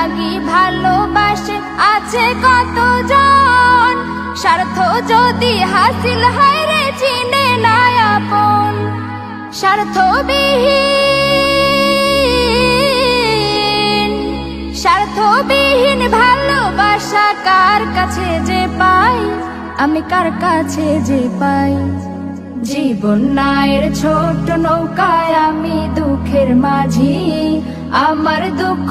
লাগি ভালোবাসে আছে কতজন? স্বার্থ যদি হাসিল হয় রে চিনে না আপন। স্বার্থবিহীন। স্বার্থবিহীন ভালোবাসা কার কাছে যে পাই? আমি কার কাছে যে পাই? জীবন নায়ের ছোট নৌকায় আমি দুঃখের মাঝি। আমার দুঃখ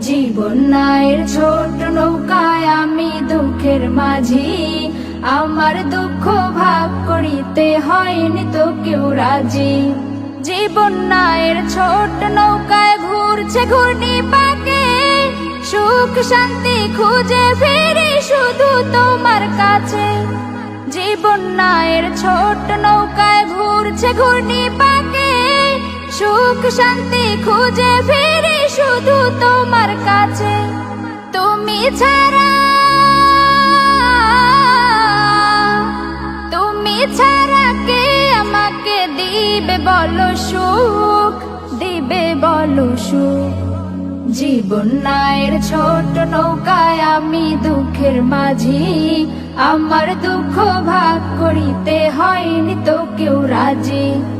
জীবন নায়ের ছোট নৌকায় আমি দুঃখের মাঝি। আমার দুঃখ ভাগ করিতে হয়নি তো কেউ রাজি। জীবন নায়ের ছোট নৌকায় ঘুরছে ঘূর্ণি পাকে। সুখ শান্তি খুঁজে ফিরি শুধু তোমার কাছে। জীবন নায়ের ছোট নৌকায় ঘুরছে ঘূর্ণি পাকে। সুখ শান্তি খুঁজে ফিরি শুধু তোমার কাছে, তুমি ছাড়া। তুমি ছাড়া কে আমাকে দিবে বলো সুখ? দিবে বলো সুখ? জীবন নায়ের ছোট নৌকায় আমি দুঃখের মাঝি। আমার দুঃখ ভাগ করিতে হয়নি তো কেউ রাজি।